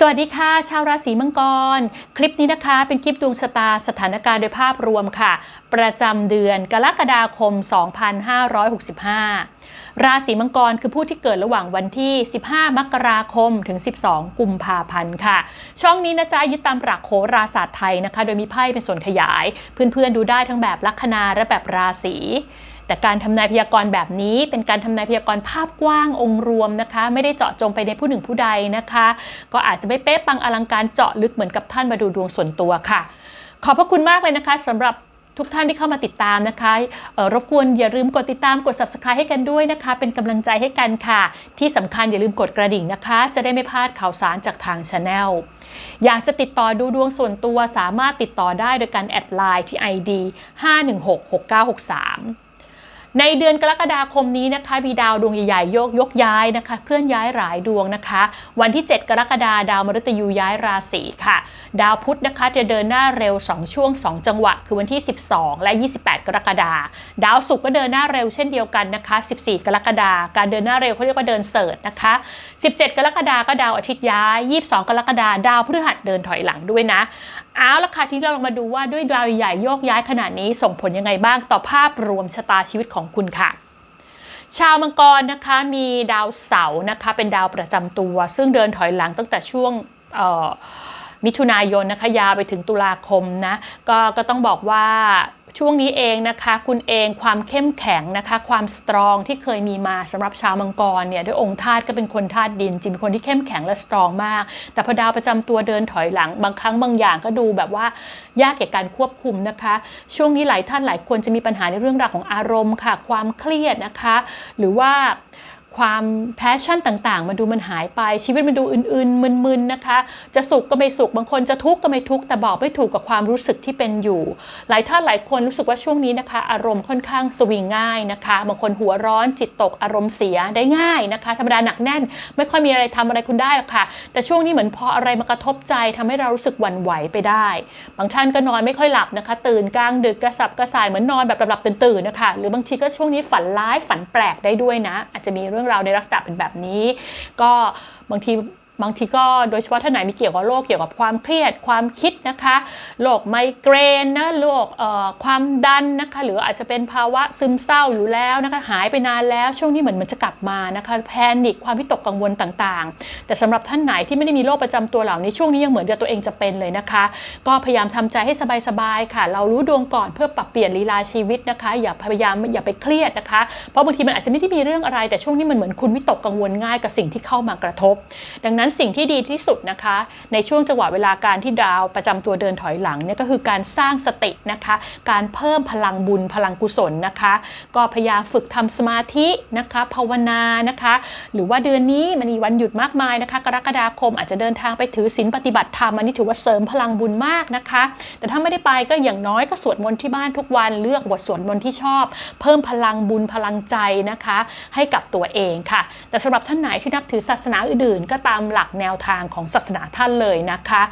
สวัสดีค่ะ ชาวราศีมังกร คลิปนี้นะคะ เป็นคลิปดวงชะตาสถานการณ์โดยภาพรวมค่ะ ประจำเดือนกรกฎาคม 2565 ราศีมังกรคือผู้ที่เกิดระหว่างวันที่ 15 มกราคมถึง 12 กุมภาพันธ์ค่ะ ช่องนี้นะจ๊ะยึดตามหลักโหราศาสตร์ไทยนะคะ โดยมีไพ่เป็นส่วนขยาย เพื่อนๆดูได้ทั้งแบบลัคนาและแบบราศีแต่การทำนายพยากรณ์แบบนี้ เป็นการทำนายพยากรณ์ภาพกว้างองค์รวมนะคะ ไม่ได้เจาะจงไปในผู้หนึ่งผู้ใดนะคะ ก็อาจจะไม่เป๊ะปังอลังการเจาะลึกเหมือนกับท่านมาดูดวงส่วนตัวค่ะ ขอบพระคุณมากเลยนะคะสำหรับ ทุกท่านที่เข้ามาติดตามนะคะรบกวนอย่าลืมกดติดตามกด subscribe ให้กันด้วยนะคะ เป็นกำลังใจให้กันค่ะ ที่สำคัญอย่าลืมกดกระดิ่งนะคะ จะได้ไม่พลาดข่าวสารจากทางช anel อยากจะติดต่อดูดวงส่วนตัวสามารถติดต่อได้โดยการแอดไลน์ที่ ID 5166963 ในเดือนกรกฎาคมนี้นะคะมีดาวดวงใหญ่ๆโยกยกย้ายนะคะ เคลื่อนย้ายหลายดวงนะคะ วันที่ 7 กรกฎาดาวมฤตยูย้ายราศีค่ะ ดาวพุธนะคะจะเดินหน้าเร็ว 2 ช่วง 2 จังหวะ คือวันที่ 12 และ 28 กรกฎาดาวศุกร์ก็เดินหน้าเร็วเช่นเดียวกันนะคะ 14 กรกฎาการเดินหน้าเร็วเขาเรียกว่าเดินเสิร์ชนะคะ 17 กรกฎาก็ดาวอาทิตย์ย้าย 22 กรกฎาดาวพฤหัสเดินถอยหลังด้วยนะ เอาละค่ะที่เราลองมาดูว่าด้วยดาวใหญ่โยกย้ายขนาดนี้ส่งผลยังไงบ้างต่อภาพรวมชะตาชีวิตของคุณค่ะ ชาวมังกรนะคะมีดาวเสาร์นะคะเป็นดาวประจำตัว ซึ่งเดินถอยหลังตั้งแต่ช่วงมิถุนายนนะคะยาวไปถึงตุลาคมนะก็ก็ต้องบอกว่า ช่วงนี้เองนะคะ คุณเองความเข้มแข็งนะคะ ความสตรองที่เคยมีมาสำหรับชาวมังกรเนี่ยด้วยองค์ธาตุก็เป็นคนธาตุดินจริงเป็นคนที่เข้มแข็งและสตรองมาก แต่พอดาวประจำตัวเดินถอยหลัง บางครั้งบางอย่างก็ดูแบบว่ายากแก่การควบคุมนะคะ ช่วงนี้หลายท่านหลายคนจะมีปัญหาในเรื่องราวของอารมณ์ค่ะ ความเครียดนะคะ หรือว่า ความแพชชั่นต่างๆ มันดูมันหายไปชีวิตมันดูอื่น ๆ มึนๆนะคะ จะสุขก็ไม่สุขบางคนจะทุกข์ก็ไม่ทุกข์แต่บอกไม่ถูกกับความรู้สึกที่เป็นอยู่ หลายท่านหลายคนรู้สึกว่าช่วงนี้นะคะ อารมณ์ค่อนข้างสวิงง่ายนะคะบางคนหัวร้อนจิตตกอารมณ์เสียได้ง่ายนะคะธรรมดาหนักแน่น ไม่ค่อยมีอะไรทำอะไรคุณได้หรอกค่ะ แต่ช่วงนี้เหมือนพออะไรมากระทบใจทำให้เรารู้สึกหวั่นไหวไปได้ บางท่านก็นอนไม่ค่อยหลับนะคะ ตื่นกลางดึกกระสับกระส่ายเหมือนนอนแบบหลับๆตื่นๆนะคะหรือบางทีก็ช่วงนี้ฝันร้ายฝันแปลกได้ด้วยนะ อาจจะมีเรื่องราวในลักษณะเป็นแบบนี้ ก็บางที บางทีก็โดยเฉพาะท่านไหนมีเกี่ยวกับโรคเกี่ยวกับความเครียดความคิดนะคะโรคไมเกรนนะโรคความดันนะคะหรืออาจจะเป็นภาวะซึมเศร้าอยู่แล้วนะคะหายไปนานแล้วช่วงนี้เหมือนมันจะกลับมานะคะแพนิคความวิตกกังวลต่างๆ แต่สำหรับท่านไหนที่ไม่ได้มีโรคประจำตัวเหล่านี้ช่วงนี้ยังเหมือนกับตัวเองจะเป็นเลยนะคะ ก็พยายามทำใจให้สบายๆค่ะ เรารู้ดวงก่อนเพื่อปรับเปลี่ยนลีลาชีวิตนะคะ อย่าพยายามอย่าไปเครียดนะคะ เพราะบางทีมันอาจจะไม่ได้มีเรื่องอะไร แต่ช่วงนี้มันเหมือนคุณวิตกกังวลง่ายกับสิ่งที่เข้ามากระทบ ดังนั้นสิ่งที่ดีที่สุดนะคะ ในช่วงจังหวะเวลาการที่ดาวประจำตัวเดินถอยหลังเนี่ยก็คือการสร้างสตินะคะ การเพิ่มพลังบุญพลังกุศลนะคะ ก็พยายามฝึกทำสมาธินะคะภาวนานะคะ หรือว่าเดือนนี้มันมีวันหยุดมากมายนะคะ กรกฎาคมอาจจะเดินทางไปถือศีลปฏิบัติธรรมอันนี้ถือว่าเสริมพลังบุญมากนะคะ แต่ถ้าไม่ได้ไปก็อย่างน้อยก็สวดมนต์ที่บ้านทุกวันเลือกบทสวดมนต์ที่ชอบ เพิ่มพลังบุญพลังใจนะคะ ให้กับตัวเองค่ะ แต่สำหรับท่านไหนที่นับถือศาสนาอื่นๆ ก็ตามหลักแนวทางของศาสนาท่านเลยนะคะ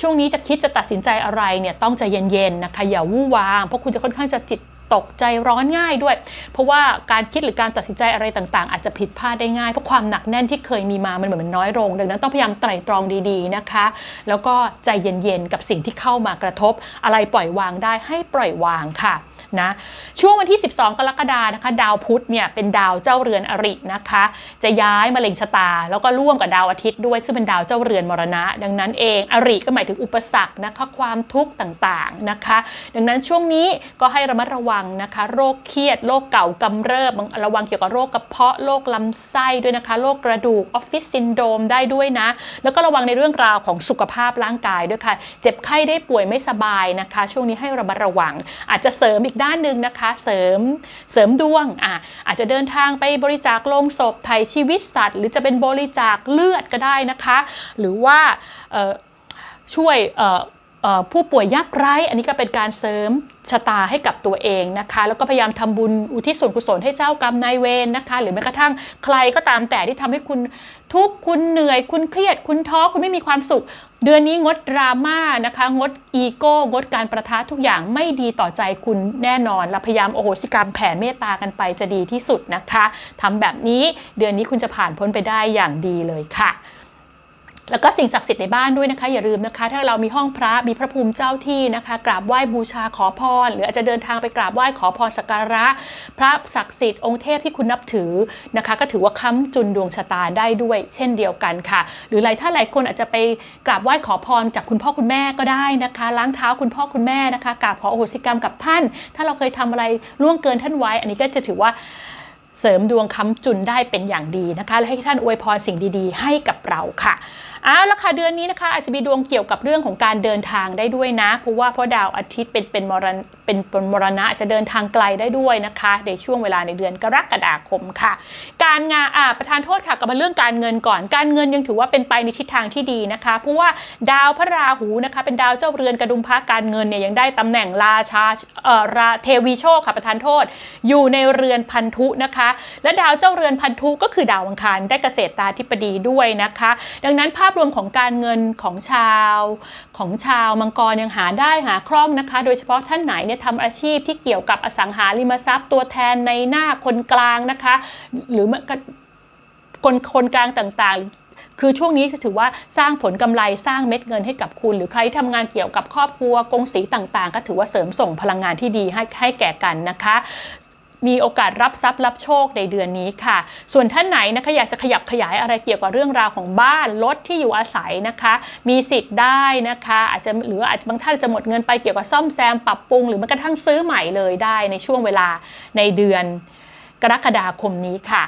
ช่วงนี้จะคิดจะตัดสินใจอะไรเนี่ยต้องใจเย็นๆนะคะอย่าวู่วามเพราะคุณจะค่อนข้างจะจิตตกใจร้อนง่ายด้วย เพราะว่าการคิดหรือการตัดสินใจอะไรต่างๆ อาจจะผิดพลาดได้ง่ายเพราะความหนักแน่นที่เคยมีมามันเหมือนมันน้อยลง ดังนั้นต้องพยายามไตร่ตรองดีๆนะคะ แล้วก็ใจเย็นๆกับสิ่งที่เข้ามากระทบ อะไรปล่อยวางได้ให้ปล่อยวางค่ะ นะช่วงวันที่ 12 กรกฎานะคะ ดาวพุธเนี่ยเป็นดาวเจ้าเรือนอรินะคะ จะย้ายมาเล็งชะตา แล้วก็ร่วมกับดาวอาทิตย์ด้วยซึ่งเป็นดาวเจ้าเรือนมรณะ ดังนั้นเองอริก็หมายถึงอุปสรรคนะคะความทุกข์ต่างๆนะคะ ดังนั้นช่วงนี้ก็ให้ระมัดระวังนะคะ โรคเครียดโรคเก่ากำเริบระวังเกี่ยวกับโรคกระเพาะโรคลำไส้ด้วยนะคะโรคกระดูกออฟฟิศซินโดรมได้ด้วยนะ แล้วก็ระวังในเรื่องราวของสุขภาพร่างกายด้วยค่ะ เจ็บไข้ได้ป่วยไม่สบายนะคะ ช่วงนี้ให้ระมัดระวัง อาจจะเสริมอีกด้านหนึ่งนะคะ เสริมเสริมดวงอะอาจจะเดินทางไปบริจาคโลงศพไถ่ชีวิตสัตว์ หรือจะเป็นบริจาคเลือดก็ได้นะคะ หรือว่าช่วย ผู้ป่วยยากไร้ อันนี้ก็เป็นการเสริมชะตาให้กับตัวเองนะคะ แล้วก็พยายามทำบุญอุทิศส่วนกุศลให้เจ้ากรรมนายเวรนะคะ หรือแม้กระทั่งใครก็ตามแต่ที่ทำให้คุณทุกข์คุณเหนื่อย คุณเครียด คุณท้อคุณไม่มีความสุข เดือนนี้งดดราม่านะคะ งดอีโก้งดการประทะทุกอย่างไม่ดีต่อใจคุณแน่นอนและพยายามโอโหสิกรรมแผ่เมตตากันไปจะดีที่สุดนะคะทำแบบนี้เดือนนี้คุณจะผ่านพ้นไปได้อย่างดีเลยค่ะ แล้วก็สิ่งศักดิ์สิทธิ์ในบ้านด้วยนะคะอย่าลืมนะคะ ถ้าเรามีห้องพระมีพระภูมิเจ้าที่นะคะกราบไหว้บูชาขอพร หรืออาจจะเดินทางไปกราบไหว้ขอพรสักการะ พระศักดิ์สิทธิ์องค์เทพที่คุณนับถือนะคะ ก็ถือว่าค้ำจุนดวงชะตาได้ด้วย เช่นเดียวกันค่ะ หรือหลายท่านหลายคนอาจจะไปกราบไหว้ขอพรจากคุณพ่อคุณแม่ก็ได้นะคะ ล้างเท้าคุณพ่อคุณแม่นะคะกราบขอโอโหสิกรรมกับท่าน ถ้าเราเคยทำอะไรล่วงเกินท่านไว้ อันนี้ก็จะถือว่าเสริมดวงค้ำจุนได้เป็นอย่างดีนะคะ และให้ท่านอวยพรสิ่งดีๆ ให้กับเราค่ะ เอาละค่ะเดือนนี้นะคะอาจจะมีดวงเกี่ยวกับเรื่องของการเดินทางได้ด้วยนะ เพราะว่าพระดาวอาทิตย์เป็นเป็นมรณเป็นปมรณะอาจจะเดินทางไกลได้ด้วยนะคะ ในช่วงเวลาในเดือนกรกฎาคมค่ะ การงานอ่าประธานโทษค่ะกลับมาเรื่องการเงินก่อน การเงินยังถือว่าเป็นไปในทิศทางที่ดีนะคะ เพราะว่าดาวพระราหูนะคะ เป็นดาวเจ้าเรือนกระดุมพระการเงินเนี่ยยังได้ตำแหน่งราชาเอ่อราเทวีโชคค่ะประธานโทษ อยู่ในเรือนพันธุนะคะ และดาวเจ้าเรือนพันธุก็คือดาวอังคารได้เกษตรตาธิปดีด้วยนะคะ ดังนั้นภาพรวมของการเงินของชาว ของชาวมังกรยังหาได้หาคล่องนะคะ โดยเฉพาะท่านไหนเนี่ยทำอาชีพที่เกี่ยวกับอสังหาริมทรัพย์ ตัวแทนในหน้าคนกลางนะคะ หรือคนคนกลางต่างๆคือช่วงนี้จะถือว่าสร้างผลกำไรสร้างเม็ดเงินให้กับคุณ หรือใครที่ทำงานเกี่ยวกับครอบครัวกงสีต่างๆ ก็ถือว่าเสริมส่งพลังงานที่ดีให้ให้แก่กันนะคะ มีโอกาสรับทรัพย์รับโชคในเดือนนี้ค่ะ ส่วนท่านไหนนะคะอยากจะขยับขยายอะไรเกี่ยวกับเรื่องราวของบ้านรถที่อยู่อาศัยนะคะ มีสิทธิ์ได้นะคะ อาจจะหรืออาจจะบางท่านจะหมดเงินไปเกี่ยวกับซ่อมแซมปรับปรุงหรือแม้กระทั่งซื้อใหม่เลยได้ในช่วงเวลาในเดือนกรกฎาคมนี้ค่ะ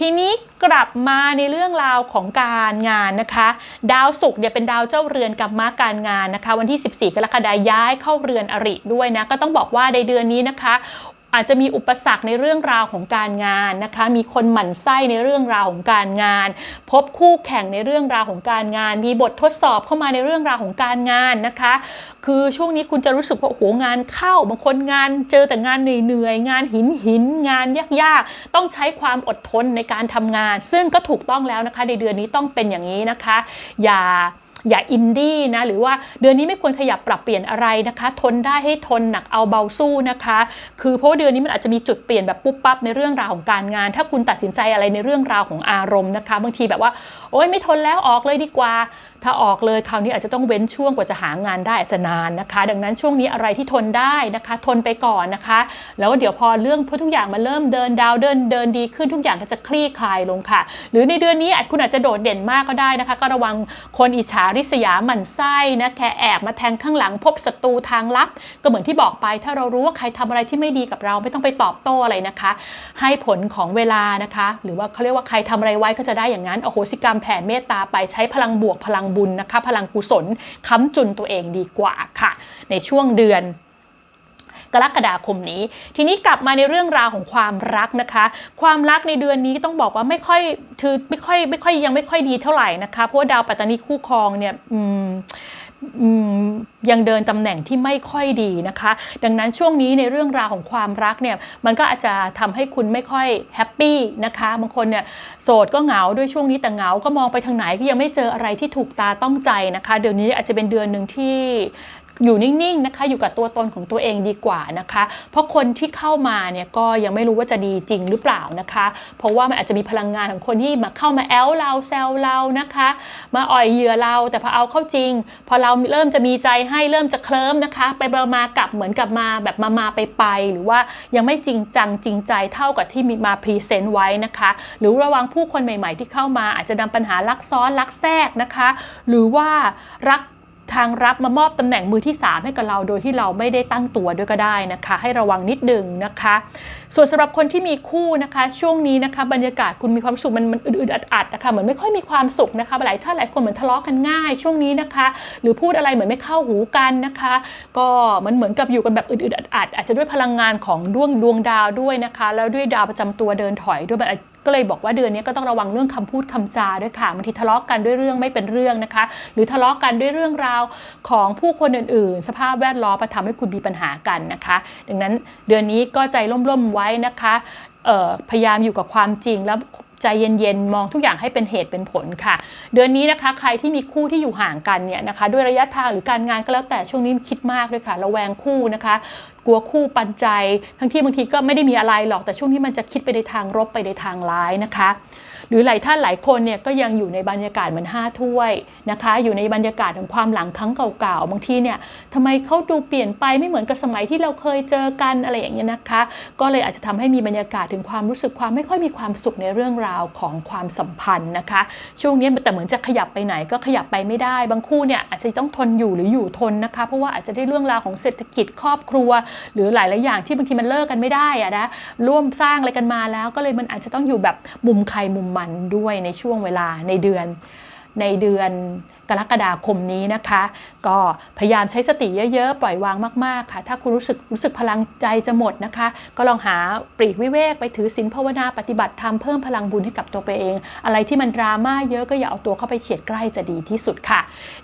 ทีนี้กลับมาในเรื่องราวของการงานนะคะ ดาวศุกร์เนี่ยเป็นดาวเจ้าเรือนกับมาการงานนะคะ วันที่ 14 กรกฎาคมย้ายเข้าเรือนอริด้วยนะก็ต้องบอกว่าในเดือนนี้นะคะ อาจจะมีอุปสรรคในเรื่องราวของการงานนะคะ มีคนหมั่นไส้ในเรื่องราวของการงาน พบคู่แข่งในเรื่องราวของการงาน มีบททดสอบเข้ามาในเรื่องราวของการงานนะคะ คือช่วงนี้คุณจะรู้สึกว่าโอ้โหงานเข้าบางคนงานเจอแต่งานเหนื่อยๆงานหินหินงานยากๆ ต้องใช้ความอดทนในการทำงาน ซึ่งก็ถูกต้องแล้วนะคะ ในเดือนนี้ต้องเป็นอย่างนี้นะคะ อย่า อย่าอินดี้นะหรือว่าเดือนนี้ไม่ควรขยับปรับเปลี่ยนอะไรนะคะ ทนได้ให้ทนหนักเอาเบาสู้นะคะ คือเพราะเดือนนี้มันอาจจะมีจุดเปลี่ยนแบบปุ๊บปั๊บในเรื่องราวของการงาน ถ้าคุณตัดสินใจอะไรในเรื่องราวของอารมณ์นะคะ บางทีแบบว่าโอ๊ยไม่ทนแล้วออกเลยดีกว่า ถ้าออกเลยคราวนี้อาจจะต้องเว้นช่วงกว่าจะหางานได้อาจจะนานนะคะ ดังนั้นช่วงนี้อะไรที่ทนได้นะคะ ทนไปก่อนนะคะ แล้วเดี๋ยวพอเรื่องทุกอย่างมันเริ่มเดินดาวเดินเดินดีขึ้นทุกอย่างก็จะคลี่คลายลงค่ะ หรือในเดือนนี้อาจคุณอาจจะโดดเด่นมากก็ได้นะคะ ก็ระวังคนอิจฉาริษยาหมั่นไส้นะแค่แอบมาแทงข้างหลังพบศัตรูทางลับ ก็เหมือนที่บอกไป ถ้าเรารู้ว่าใครทำอะไรที่ไม่ดีกับเราไม่ต้องไปตอบโต้อะไรนะคะ ให้ผลของเวลานะคะ หรือว่าเขาเรียกว่าใครทำอะไรไว้ก็จะได้อย่างนั้นโอโหสิกรรมแผ่เมตตาไปใช้พลังบวกพลังบุญนะคะ พลังกุศลค้ำจุนตัวเองดีกว่าค่ะ ในช่วงเดือนกรกฎาคมนี้ ทีนี้กลับมาในเรื่องราวของความรักนะคะ ความรักในเดือนนี้ต้องบอกว่าไม่ค่อยถือไม่ค่อยไม่ค่อยยังไม่ค่อยดีเท่าไหร่นะคะ เพราะว่าดาวปัตตานีคู่ครองเนี่ยอืม ยังเดินตำแหน่งที่ไม่ค่อยดีนะคะ ดังนั้นช่วงนี้ในเรื่องราวของความรักเนี่ยมันก็อาจจะทำให้คุณไม่ค่อยแฮปปี้นะคะบางคนเนี่ยโสดก็เหงาด้วยช่วงนี้แต่เหงาก็มองไปทางไหนก็ยังไม่เจออะไรที่ถูกตาต้องใจนะคะ เดี๋ยวนี้อาจจะเป็นเดือนหนึ่งที่ อยู่นิ่งๆนะคะอยู่กับตัวตนของตัวเองดีกว่านะคะ เพราะคนที่เข้ามาเนี่ยก็ยังไม่รู้ว่าจะดีจริงหรือเปล่านะคะ เพราะว่ามันอาจจะมีพลังงานของคนที่มาเข้ามาแอลเราแซวเรานะคะ มาอ่อยเหยื่อเราแต่พอเอาเข้าจริง พอเราเริ่มจะมีใจให้เริ่มจะเคลิ้มนะคะ ไปมากลับเหมือนกับมาแบบมามาไปไปหรือว่ายังไม่จริงจังจริงใจเท่ากับที่มีมาพรีเซนต์ไว้นะคะ หรือระวังผู้คนใหม่ ๆ ที่เข้ามาอาจจะนำปัญหาลักซ้อนลักแทรกนะคะ หรือว่ารัก ทางรับมามอบตำแหน่งมือที่ 3 ให้กับเราโดยที่เราไม่ได้ตั้งตัวด้วยก็ได้นะคะ ให้ระวังนิดนึงนะคะ ส่วนสำหรับคนที่มีคู่นะคะ ช่วงนี้นะคะบรรยากาศคุณมีความสุขมันมันอึดอัดนะคะเหมือนไม่ค่อยมีความสุขนะคะหลายท่านหลายคนเหมือนทะเลาะกันง่าย ช่วงนี้นะคะ หรือพูดอะไรเหมือนไม่เข้าหูกันนะคะ ก็มันเหมือนกับอยู่กันแบบอึดๆอัดอาจจะด้วยพลังงานของดวงดวงดาวด้วยนะคะ แล้วด้วยดาวประจำตัวเดินถอยด้วยมัน ก็เลยบอกว่าเดือนนี้ก็ต้องระวังเรื่องคำพูดคำจาด้วยค่ะบางทีทะเลาะกันด้วยเรื่องไม่เป็นเรื่องนะคะ หรือทะเลาะกันด้วยเรื่องราวของผู้คนอื่น ๆ สภาพแวดล้อมมาทำให้คุณมีปัญหากันนะคะ ดังนั้นเดือนนี้ก็ใจร่มๆไว้นะคะพยายามอยู่กับความจริงแล้วใจเย็นๆ มองทุกอย่างให้เป็นเหตุเป็นผลค่ะ เดือนนี้นะคะใครที่มีคู่ที่อยู่ห่างกันเนี่ยนะคะ ด้วยระยะทางหรือการงานก็แล้วแต่ช่วงนี้คิดมากด้วยค่ะ ระแวงคู่นะคะกลัวคู่ปันใจ ทั้งที่บางทีก็ไม่ได้มีอะไรหรอกแต่ช่วงนี้มันจะคิดไปในทางลบไปในทางร้ายนะคะ หรือหลายท่านหลายคนเนี่ยก็ยังอยู่ในบรรยากาศเหมือน5ถ้วยนะคะ อยู่ในบรรยากาศของความหลังครั้งเก่าๆบางทีเนี่ยทำไมเขาดูเปลี่ยนไปไม่เหมือนกับสมัยที่เราเคยเจอกันอะไรอย่างเงี้ยนะคะ ก็เลยอาจจะทำให้มีบรรยากาศถึงความรู้สึกความไม่ค่อยมีความสุขในเรื่องราวของความสัมพันธ์นะคะ ช่วงนี้แต่เหมือนจะขยับไปไหนก็ขยับไปไม่ได้ บางคู่เนี่ยอาจจะต้องทนอยู่หรืออยู่ทนนะคะ เพราะว่าอาจจะได้เรื่องราวของเศรษฐกิจครอบครัวหรือหลายๆอย่างที่บางทีมันเลิกกันไม่ได้อะนะร่วมสร้างอะไรกันมาแล้ว ก็เลยมันอาจจะต้องอยู่แบบมุมใครมุมมันด้วยในช่วงเวลาในเดือน ในเดือนกรกฎาคมนี้นะคะ ก็พยายามใช้สติเยอะ ๆ ปล่อยวางมาก ๆ ค่ะ ถ้าคุณรู้สึกรู้สึกพลังใจจะหมดนะคะ ก็ลองหาปลีกวิเวกไปถือศีลภาวนาปฏิบัติธรรมเพิ่มพลังบุญให้กับตัวไปเอง อะไรที่มันดราม่าเยอะก็อย่าเอาตัวเข้าไปเฉียดใกล้จะดีที่สุดค่ะ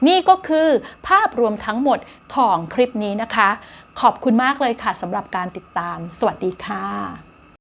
นี่ก็คือภาพรวมทั้งหมดของคลิปนี้นะคะ ขอบคุณมากเลยค่ะสำหรับการติดตาม สวัสดีค่ะ